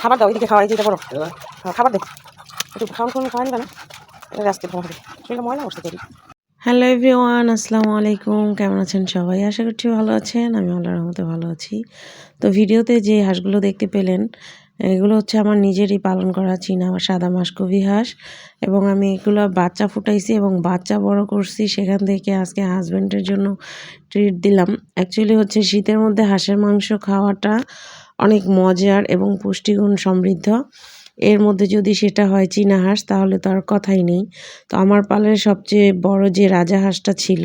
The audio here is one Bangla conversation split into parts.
খাবার দাও এদিকে খাওয়া পারো হ্যাঁ। খাবার দে। একটু খাওয়ান খাওয়া নিবে না? তোমার শরীরটা ময়লা তৈরি। হ্যালো এভরিওয়ান আসসালামু আলাইকুম। কেমন আছেন সবাই? আশা করছি ভালো আছেন। আমি আল্লাহর রহমতে ভালো আছি। তো ভিডিওতে যে হাঁসগুলো দেখতে পেলেন এগুলো হচ্ছে আমার নিজেরই পালন করা চীনা সাদা মাসকবি হাঁস। এবং আমি এগুলো বাচ্চা ফুটাইছি এবং বাচ্চা বড় করছি সেখান থেকে আজকে হাজব্যান্ডের জন্য ট্রিট দিলাম। অ্যাকচুয়ালি হচ্ছে শীতের মধ্যে হাঁসের মাংস খাওয়াটা অনেক মজার এবং পুষ্টিগুণ সমৃদ্ধ। এর মধ্যে যদি সেটা হয় চীনা হাঁস, তাহলে তো আর কথাই নেই। তো আমার পালের সবচেয়ে বড় যে রাজা হাঁসটা ছিল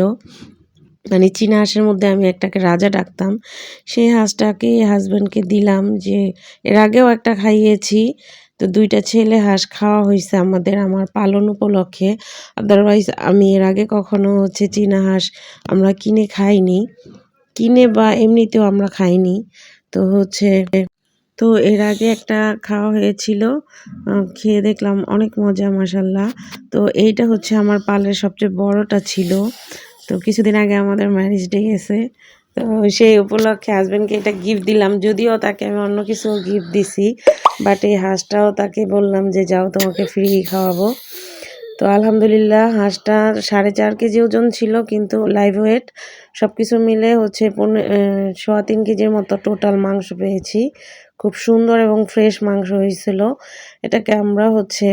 মানে চীনা হাঁসের মধ্যে আমি একটাকে রাজা ডাকতাম সেই হাঁসটাকে হাজব্যান্ডকে দিলাম যে, এর আগেও একটা খাইয়েছি, তো দুইটা ছেলে হাঁস খাওয়া হয়েছে আমাদের, আমার পালন উপলক্ষে। আদারওয়াইজ আমি এর আগে কখনো হচ্ছে চীনা হাঁস আমরা কিনে খাইনি। কিনে বা এমনিতেও আমরা খাইনি। তো হচ্ছে, তো এর আগে একটা খাওয়া হয়েছিল। খেয়ে দেখলাম অনেক মজা মাসাল্লাহ তো এইটা হচ্ছে আমার পালের সবচেয়ে বড়টা ছিল। তো কিছুদিন আগে আমাদের ম্যারেজ ডে গেছে তো সেই উপলক্ষে হাজব্যান্ডকে এটা গিফট দিলাম। যদিও তাকে আমি অন্য কিছু গিফট দিছি বাট এই হাঁসটাও তাকে বললাম যে, যাও তোমাকে ফ্রি খাওয়াবো। তো আলহামদুলিল্লাহ, হাঁসটা সাড়ে চার কেজি ওজন ছিল, কিন্তু লাইভ ওয়েট সব কিছু মিলে হচ্ছে পনেরো সোয়া তিন কেজির মতো টোটাল মাংস পেয়েছি। খুব সুন্দর এবং ফ্রেশ মাংস হয়েছিল। এটাকে আমরা হচ্ছে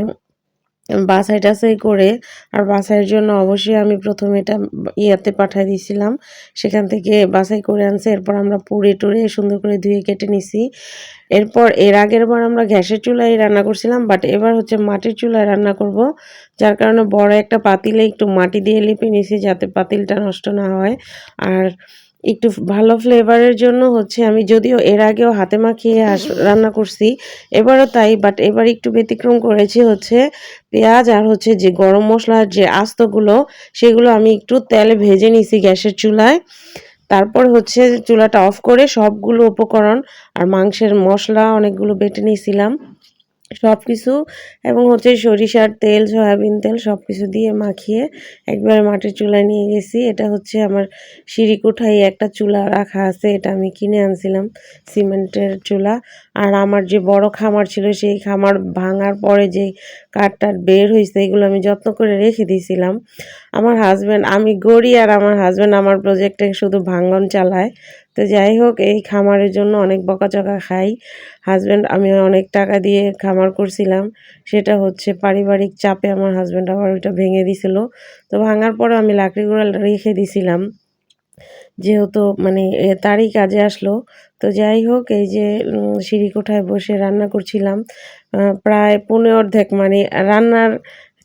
বাছাই টাছাই করে আর বাছাইয়ের জন্য অবশ্যই আমি প্রথমে এটা ইয়াতে পাঠিয়ে দিয়েছিলাম সেখান থেকে বাছাই করে আনছে, এরপর আমরা পুড়ে টুড়ে সুন্দর করে ধুয়ে কেটে নিছি। এরপর এর আগের বার আমরা গ্যাসের চুলায় রান্না করছিলাম, বাট এবার হচ্ছে মাটির চুলায় রান্না করব, যার কারণে বড় একটা পাতিলে একটু মাটি দিয়ে লিপে নিছি যাতে পাতিলটা নষ্ট না হয়। আর একটু ভালো ফ্লেভারের জন্য হচ্ছে আমি যদিও এর আগেও হাতে মাখিয়ে আস- রান্না করছি, এবারও তাই বাট এবার একটু ব্যতিক্রম করেছি হচ্ছে পেঁয়াজ আর হচ্ছে যে গরম মশলার যে আস্তগুলো, সেগুলো আমি একটু তেলে ভেজে নিছি গ্যাসের চুলায়। তারপর হচ্ছে চুলাটা অফ করে সবগুলো উপকরণ আর মাংসের মশলা অনেকগুলো বেটে নিয়েছিলাম সব কিছু এবং হচ্ছে সরিষার তেল, সয়াবিন তেল সব কিছু দিয়ে মাখিয়ে একবার মাটির চুলায় নিয়ে গেছি। এটা হচ্ছে আমার সিঁড়ি কোঠায় একটা চুলা রাখা আছে, এটা আমি কিনে আনছিলাম সিমেন্টের চুলা। আর আমার যে বড় খামার ছিল, সেই খামার ভাঙার পরে যে কাঠটার বের হয়েছে, এগুলো আমি যত্ন করে রেখে দিয়েছিলাম। আমার হাজব্যান্ড আমি গড়ি আর আমার হাজব্যান্ড আমার প্রজেক্টে শুধু ভাঙন চালায়। তো যাই হোক, এই খামারের জন্য অনেক বকাচকা খাই। হাজব্যান্ড আমি অনেক টাকা দিয়ে খামার করছিলাম। সেটা হচ্ছে পারিবারিক চাপে আমার হাজব্যান্ড আবার ওইটা ভেঙে দিছিল। তো ভাঙার পরে আমি লাকড়িগুলো রেখে দিছিলাম। যেহেতু মানে তারই কাজে আসলো। তো যাই হোক, এই যে সিঁড়ি কোঠায় বসে রান্না করছিলাম। প্রায় পনেরো অর্ধেক মানে রান্নার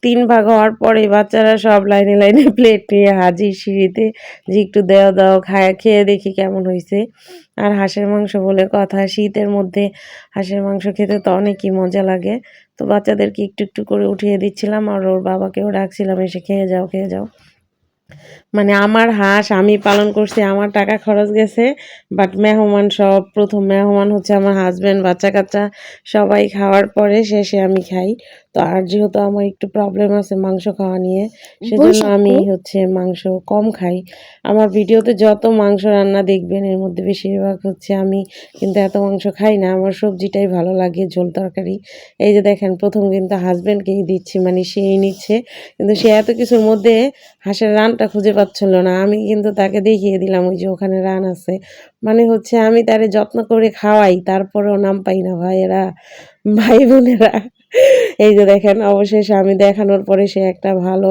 তিন ভাগ হওয়ার পরে বাচ্চারা সব লাইনে লাইনে প্লেট নিয়ে হাজির সিঁড়িতে যে একটু দেওয়া দাও, খায়, খেয়ে দেখি কেমন হয়েছে আর হাঁসের মাংস বলে কথা, শীতের মধ্যে হাঁসের মাংস খেতে তো অনেকই মজা লাগে। তো বাচ্চাদেরকে একটু একটু করে উঠিয়ে দিচ্ছিলাম আর ওর বাবাকেও ডাকছিলাম, এসে খেয়ে যাও খেয়ে যাও। মানে আমার হাঁস আমি পালন করছি আমার টাকা খরচ গেছে বাট মেহমান সব প্রথম মেহমান হচ্ছে আমার হাজব্যান্ড বাচ্চা কাচ্চা সবাই খাওয়ার পরে শেষে আমি খাই। তো আর যেহেতু আমার একটু প্রবলেম আছে মাংস খাওয়া নিয়ে সেজন্য আমি হচ্ছে মাংস কম খাই। আমার ভিডিওতে যত মাংস রান্না দেখবেন এর মধ্যে বেশিরভাগ হচ্ছে আমি কিন্তু এত মাংস খাই না আমার সবজিটাই ভালো লাগে ঝোল তরকারি। এই যে দেখেন প্রথম কিন্তু হাজব্যান্ডকেই দিচ্ছি মানে সেই নিচ্ছে কিন্তু সে এত কিছুর মধ্যে হাঁসের রানটা খুঁজে পাচ্ছিল না। আমি কিন্তু তাকে দেখিয়ে দিলাম, ওই যে ওখানে রান আছে। মানে হচ্ছে আমি তারে যত্ন করে খাওয়াই, তারপরেও নাম পাই না ভাইয়েরা ভাই বোনেরা এই যে দেখেন, অবশেষে আমি দেখানোর পরে সে একটা ভালো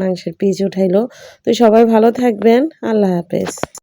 মাংসের পিচ উঠাইলো। তো সবাই ভালো থাকবেন, আল্লাহ হাফেজ।